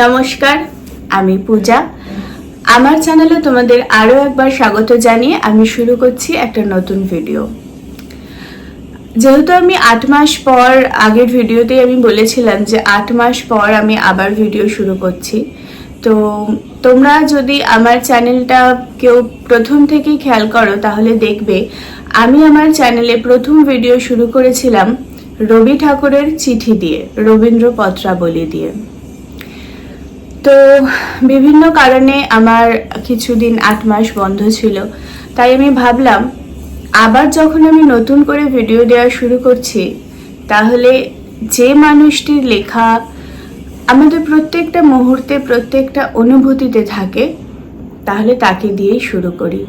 নমস্কার, আমি পূজা। আমার চ্যানেলে তোমাদের আরও একবার স্বাগত জানিয়ে আমি শুরু করছি একটা নতুন ভিডিও যেহেতু আমি আট মাস পর, আগের ভিডিওতেই আমি বলেছিলাম যে আট মাস পর আমি আবার ভিডিও শুরু করছি। তো তোমরা যদি আমার চ্যানেলটা কেউ প্রথম থেকেই খেয়াল করো, তাহলে দেখবে আমি আমার চ্যানেলে প্রথম ভিডিও শুরু করেছিলাম রবি ঠাকুরের চিঠি দিয়ে রবীন্দ্র পত্রাবলী দিয়ে। তো বিভিন্ন কারণে আমার কিছুদিন আট মাস বন্ধ ছিল। তাই আমি ভাবলাম, আবার যখন আমি নতুন করে ভিডিও দেওয়া শুরু করছি, তাহলে যে মানুষটির লেখা আমাদের প্রত্যেকটা মুহূর্তে, প্রত্যেকটা অনুভূতিতে থাকে, তাহলে তাকে দিয়েই শুরু করি।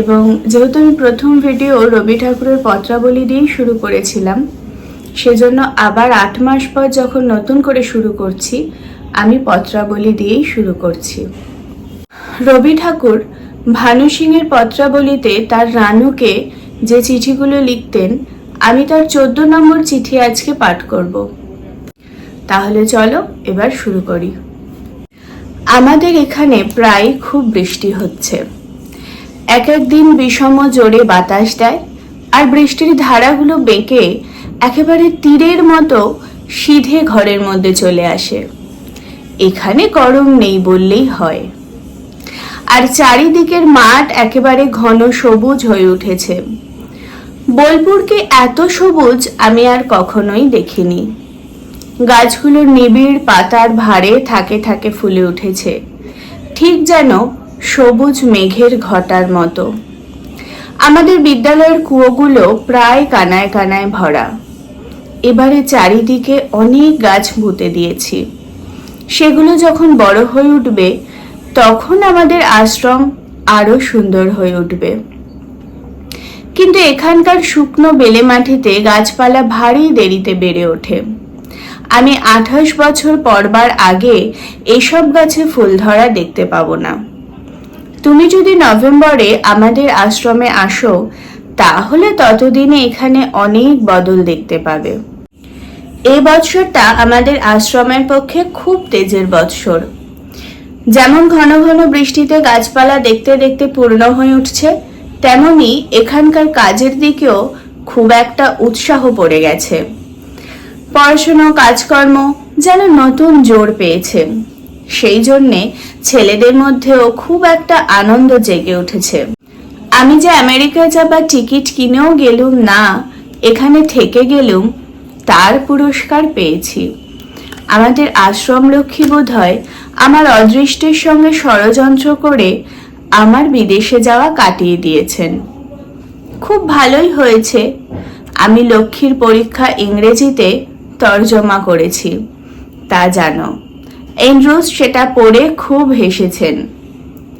এবং যেহেতু আমি প্রথম ভিডিও রবি ঠাকুরের পত্রাবলী দিয়েই শুরু করেছিলাম, সেজন্য আবার আট মাস পর যখন নতুন করে শুরু করছি আমি পত্রাবলী দিয়েই শুরু করছি। রবি ঠাকুর ভানু সিংয়ের পত্রাবলীতে তার রানুকে যে চিঠিগুলো লিখতেন, আমি তার চোদ্দ নম্বর চিঠি আজকে পাঠ করব। তাহলে চলো এবার শুরু করি। আমাদের এখানে প্রায় খুব বৃষ্টি হচ্ছে। এক এক দিন বিষম জোরে বাতাস দেয় আর বৃষ্টির ধারাগুলো বেঁকে একেবারে তীরের মতো সিধে ঘরের মধ্যে চলে আসে। এখানে গরম নেই বললেই হয়। আর চারিদিকের মাঠ একেবারে ঘন সবুজ হয়ে উঠেছে। বোলপুরকে এত সবুজ আমি আর কখনোই দেখিনি। গাছগুলোর নিবিড়, পাতার ভারে থাকে থাকে ফুলে উঠেছে। ঠিক যেন সবুজ মেঘের ঘটার মতো। আমাদের বিদ্যালয়ের কুয়োগুলো প্রায় কানায় কানায় ভরা। এবারে চারিদিকে অনেক গাছ পুঁতে দিয়েছি। সেগুলো যখন বড় হয়ে উঠবে, তখন আমাদের আশ্রম আরও সুন্দর হয়ে উঠবে। কিন্তু এখানকার শুকনো বেলে মাটিতে গাছপালা ভারী দেরিতে বেড়ে ওঠে। আমি আঠাশ বছর পরবার আগে এসব গাছে ফুল ধরা দেখতে পাবো না। তুমি যদি নভেম্বরে আমাদের আশ্রমে আসো, তাহলে ততদিনে এখানে অনেক বদল দেখতে পাবে। এই বৎসরটা আমাদের আশ্রমের পক্ষে খুব তেজের বৎসর। যেমন ঘন ঘন বৃষ্টিতে গাছপালা দেখতে দেখতে পূর্ণ হয়ে উঠছে, তেমনি এখানকার কাজের দিকেও খুব একটা উৎসাহ পড়ে গেছে। পড়াশুনো, কাজকর্ম যেন নতুন জোর পেয়েছে। সেই জন্যে ছেলেদের মধ্যেও খুব একটা আনন্দ জেগে উঠেছে। আমি যে আমেরিকায় যাবার টিকিট কিনেও গেলুম না, এখানে থেকে গেলুম তার পুরস্কার পেয়েছি। আমাদের আশ্রম লক্ষ্মী বোধ হয় আমার অদৃষ্টের সঙ্গে ষড়যন্ত্র করে আমার বিদেশে যাওয়া কাটিয়ে দিয়েছেন। খুব ভালোই হয়েছে। আমি লক্ষ্মীর পরীক্ষা ইংরেজিতে তর্জমা করেছি। তা জানো এন্ড্রুস সেটা পড়ে খুব হেসেছেন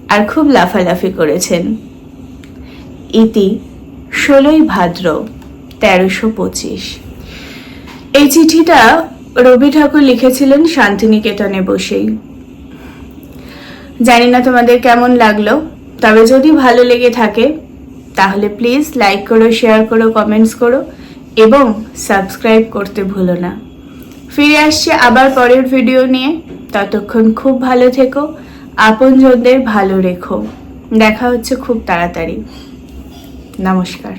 আর খুব লাফালাফি করেছেন। ইতি, ষোলোই ভাদ্র, তেরোশো পঁচিশ। এই চিঠিটা রবি ঠাকুর লিখেছিলেন শান্তিনিকেতনে বসেই। জানি না তোমাদের কেমন লাগল, তবে যদি ভালো লেগে থাকে, তাহলে প্লিজ লাইক করো শেয়ার করো কমেন্টস করো, এবং সাবস্ক্রাইব করতে ভুলো না। ফিরে আসছি আবার পরের ভিডিও নিয়ে। ততক্ষণ খুব ভালো থেকো, আপনজনদের ভালো রেখো। দেখা হচ্ছে খুব তাড়াতাড়ি। নমস্কার।